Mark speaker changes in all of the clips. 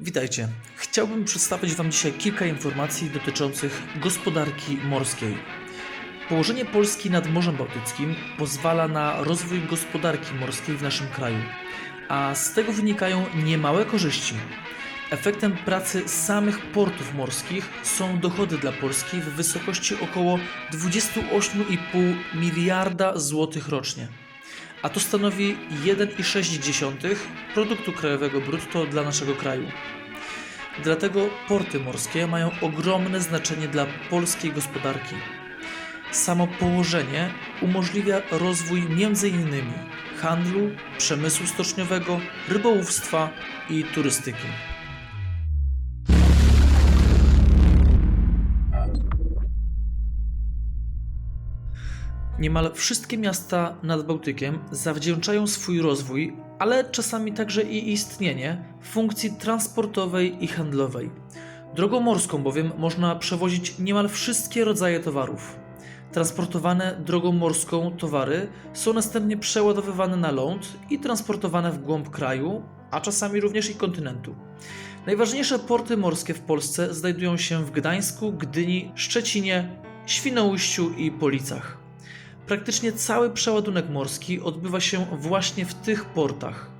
Speaker 1: Witajcie. Chciałbym przedstawić Wam dzisiaj kilka informacji dotyczących gospodarki morskiej. Położenie Polski nad Morzem Bałtyckim pozwala na rozwój gospodarki morskiej w naszym kraju, a z tego wynikają niemałe korzyści. Efektem pracy samych portów morskich są dochody dla Polski w wysokości około 28,5 miliarda złotych rocznie a to stanowi 1,6 produktu krajowego brutto dla naszego kraju. Dlatego porty morskie mają ogromne znaczenie dla polskiej gospodarki. Samo położenie umożliwia rozwój m.in. handlu, przemysłu stoczniowego, rybołówstwa i turystyki. Niemal wszystkie miasta nad Bałtykiem zawdzięczają swój rozwój, ale czasami także i istnienie funkcji transportowej i handlowej. Drogą morską bowiem można przewozić niemal wszystkie rodzaje towarów. Transportowane drogą morską towary są następnie przeładowywane na ląd i transportowane w głąb kraju, a czasami również i kontynentu. Najważniejsze porty morskie w Polsce znajdują się w Gdańsku, Gdyni, Szczecinie, Świnoujściu i Policach. Praktycznie cały przeładunek morski odbywa się właśnie w tych portach.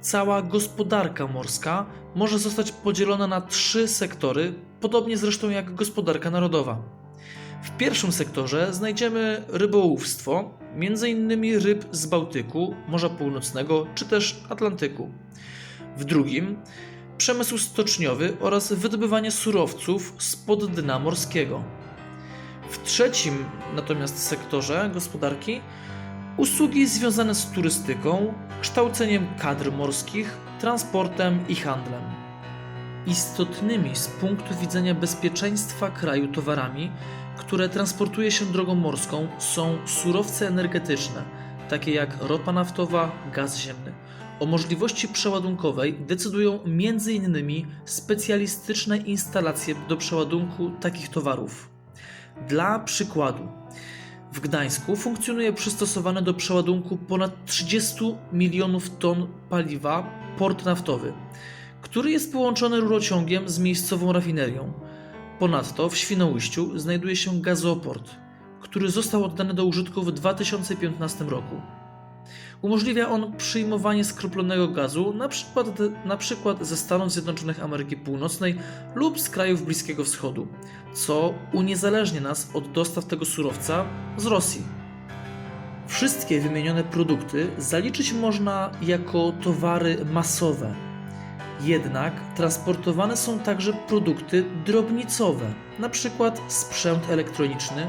Speaker 1: Cała gospodarka morska może zostać podzielona na trzy sektory, podobnie zresztą jak gospodarka narodowa. W pierwszym sektorze znajdziemy rybołówstwo, m.in. ryb z Bałtyku, Morza Północnego czy też Atlantyku. W drugim przemysł stoczniowy oraz wydobywanie surowców spod dna morskiego. W trzecim natomiast sektorze gospodarki usługi związane z turystyką, kształceniem kadr morskich, transportem i handlem. Istotnymi z punktu widzenia bezpieczeństwa kraju towarami, które transportuje się drogą morską, są surowce energetyczne, takie jak ropa naftowa, gaz ziemny. O możliwości przeładunkowej decydują m.in. specjalistyczne instalacje do przeładunku takich towarów. Dla przykładu, w Gdańsku funkcjonuje przystosowany do przeładunku ponad 30 milionów ton paliwa port naftowy, który jest połączony rurociągiem z miejscową rafinerią. Ponadto w Świnoujściu znajduje się gazoport, który został oddany do użytku w 2015 roku. Umożliwia on przyjmowanie skroplonego gazu przykład, na przykład ze Stanów Zjednoczonych Ameryki Północnej lub z krajów Bliskiego Wschodu, co uniezależnia nas od dostaw tego surowca z Rosji. Wszystkie wymienione produkty zaliczyć można jako towary masowe. Jednak transportowane są także produkty drobnicowe, np. sprzęt elektroniczny,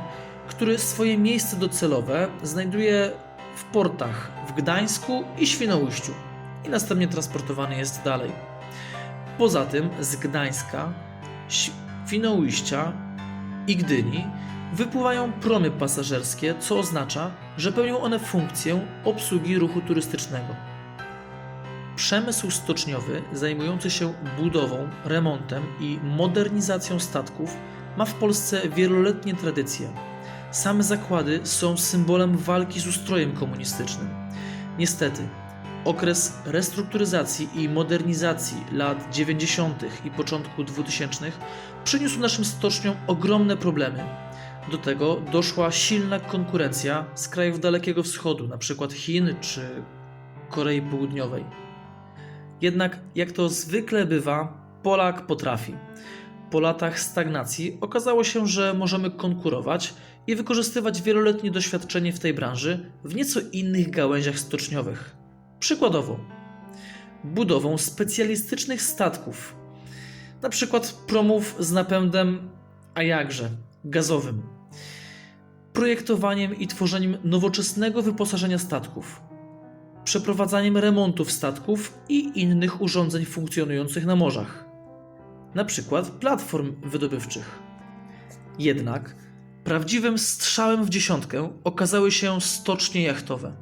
Speaker 1: który swoje miejsce docelowe znajduje w portach Gdańsku i Świnoujściu i następnie transportowany jest dalej. Poza tym z Gdańska, Świnoujścia i Gdyni wypływają promy pasażerskie, co oznacza, że pełnią one funkcję obsługi ruchu turystycznego. Przemysł stoczniowy zajmujący się budową, remontem i modernizacją statków ma w Polsce wieloletnie tradycje. Same zakłady są symbolem walki z ustrojem komunistycznym. Niestety, okres restrukturyzacji i modernizacji lat 90. i początku 2000 przyniósł naszym stoczniom ogromne problemy. Do tego doszła silna konkurencja z krajów Dalekiego Wschodu, np. Chin czy Korei Południowej. Jednak, jak to zwykle bywa, Polak potrafi. Po latach stagnacji okazało się, że możemy konkurować i wykorzystywać wieloletnie doświadczenie w tej branży w nieco innych gałęziach stoczniowych. Przykładowo, budową specjalistycznych statków, na przykład promów z napędem, a jakże, gazowym, projektowaniem i tworzeniem nowoczesnego wyposażenia statków, przeprowadzaniem remontów statków i innych urządzeń funkcjonujących na morzach, na przykład platform wydobywczych. Jednak Prawdziwym strzałem w dziesiątkę okazały się stocznie jachtowe.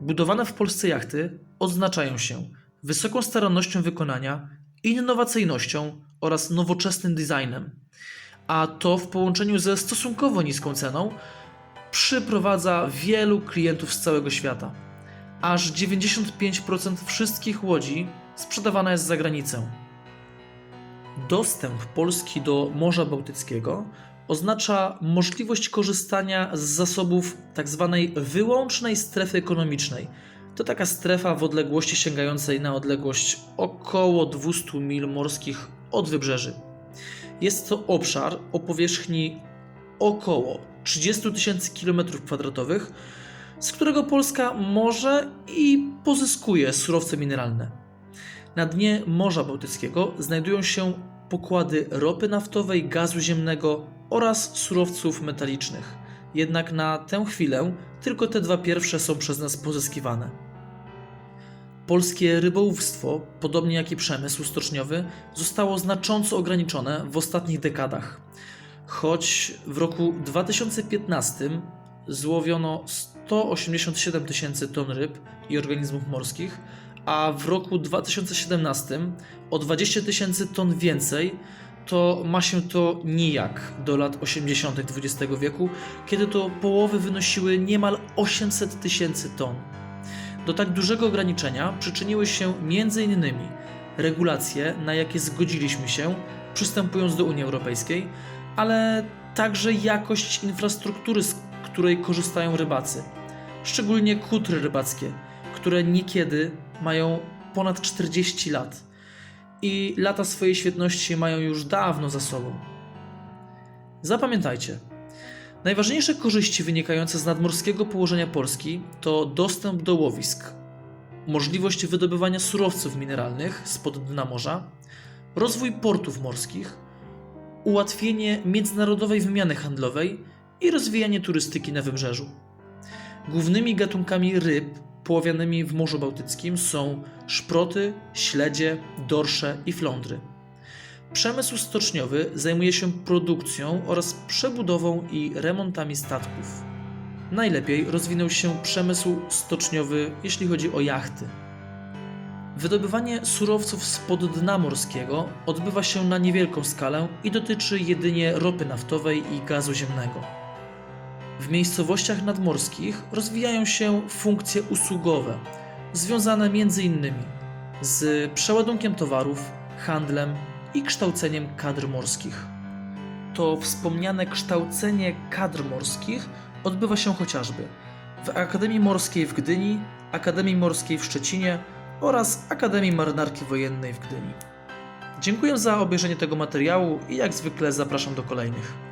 Speaker 1: Budowane w Polsce jachty odznaczają się wysoką starannością wykonania, innowacyjnością oraz nowoczesnym designem. A to w połączeniu ze stosunkowo niską ceną przyprowadza wielu klientów z całego świata. Aż 95% wszystkich łodzi sprzedawana jest za granicę. Dostęp Polski do Morza Bałtyckiego oznacza możliwość korzystania z zasobów tzw. wyłącznej strefy ekonomicznej. To taka strefa w odległości sięgającej na odległość około 200 mil morskich od wybrzeży. Jest to obszar o powierzchni około 30 tysięcy km2, z którego Polska może i pozyskuje surowce mineralne. Na dnie Morza Bałtyckiego znajdują się pokłady ropy naftowej, gazu ziemnego oraz surowców metalicznych. Jednak na tę chwilę tylko te dwa pierwsze są przez nas pozyskiwane. Polskie rybołówstwo, podobnie jak i przemysł stoczniowy, zostało znacząco ograniczone w ostatnich dekadach. Choć w roku 2015 złowiono 187 tysięcy ton ryb i organizmów morskich, a w roku 2017 o 20 tysięcy ton więcej, to ma się to nijak do lat 80. XX wieku, kiedy to połowy wynosiły niemal 800 tysięcy ton. Do tak dużego ograniczenia przyczyniły się m.in. regulacje, na jakie zgodziliśmy się, przystępując do Unii Europejskiej, ale także jakość infrastruktury, z której korzystają rybacy, szczególnie kutry rybackie, które niekiedy mają ponad 40 lat i lata swojej świetności mają już dawno za sobą. Zapamiętajcie, najważniejsze korzyści wynikające z nadmorskiego położenia Polski to dostęp do łowisk, możliwość wydobywania surowców mineralnych spod dna morza, rozwój portów morskich, ułatwienie międzynarodowej wymiany handlowej i rozwijanie turystyki na wybrzeżu. Głównymi gatunkami ryb połowianymi w Morzu Bałtyckim są szproty, śledzie, dorsze i flądry. Przemysł stoczniowy zajmuje się produkcją oraz przebudową i remontami statków. Najlepiej rozwinął się przemysł stoczniowy, jeśli chodzi o jachty. Wydobywanie surowców spod dna morskiego odbywa się na niewielką skalę i dotyczy jedynie ropy naftowej i gazu ziemnego. W miejscowościach nadmorskich rozwijają się funkcje usługowe, związane m.in. z przeładunkiem towarów, handlem i kształceniem kadr morskich. To wspomniane kształcenie kadr morskich odbywa się chociażby w Akademii Morskiej w Gdyni, Akademii Morskiej w Szczecinie oraz Akademii Marynarki Wojennej w Gdyni. Dziękuję za obejrzenie tego materiału i jak zwykle zapraszam do kolejnych.